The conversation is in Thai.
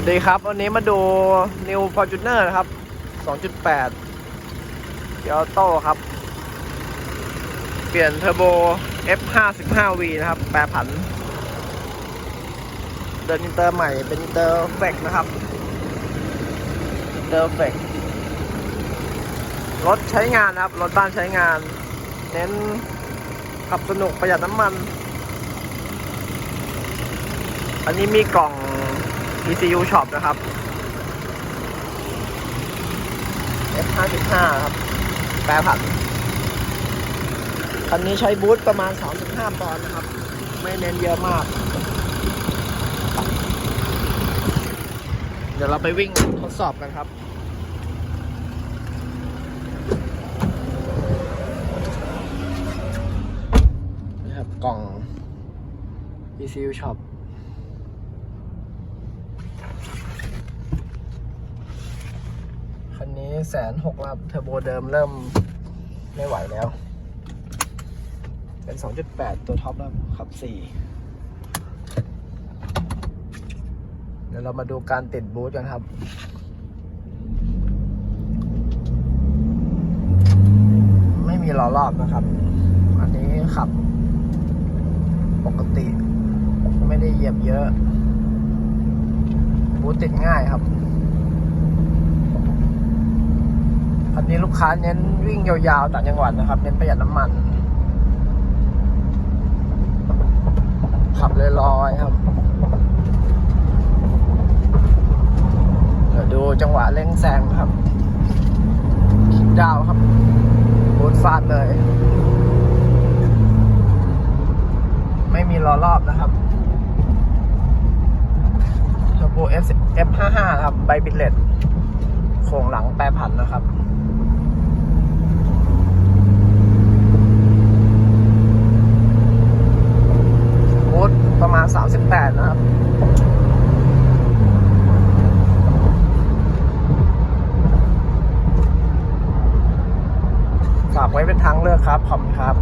วัสดีครับ วันนี้มาดู New Fortuner นะครับ 2.8 เกียร์โต้ครับ เปลี่ยนเทอร์โบ F55V นะครับ แปรผัน เดินอินเตอร์ใหม่เป็นอินเตอร์เฟกนะครับอินเตอร์เฟกรถใช้งานนะครับ รถบ้านใช้งาน เน้นขับสนุกประหยัดน้ำมัน อันนี้มีกล่อง ECU Shop นะครับ F55 ครับ แปรผันคันนี้ใช้บูทประมาณ 35 ปอนด์นะครับ ไม่เน้นเยอะมาก เดี๋ยวเราไปวิ่งทดสอบกันครับนี่ครับกล่อง ECU Shop นี้แสนหกครับเทอร์โบเดิมเริ่มไม่ไหวแล้ว เป็น 2.8 ตัวท็อปแล้วขับ 4 เดี๋ยวเรามาดูการติดบูทกันครับไม่มีล้อรอบนะครับ อันนี้ขับ ปกติ ไม่ได้เหยียบเยอะบูทติดง่ายครับ คั นี้ลูกค้าเน้นวิ่งยาวๆต่างจังหวัดนะครับ เน้นประหยัดน้ำมัน ขับเลยลอยครับเดี๋ยวดูจังหวะเร่งแซงครับคิดดาวครับบูทฟาดเลย ไม่มีล้อรอบนะครับเทอร์โบ F F55 ครับ ใบบิดเลตโครงหลังแปรผันนะครับทประมาณ นะครับ ฝากไว้เป็นทางเลือกครับ ขอบคุณครับ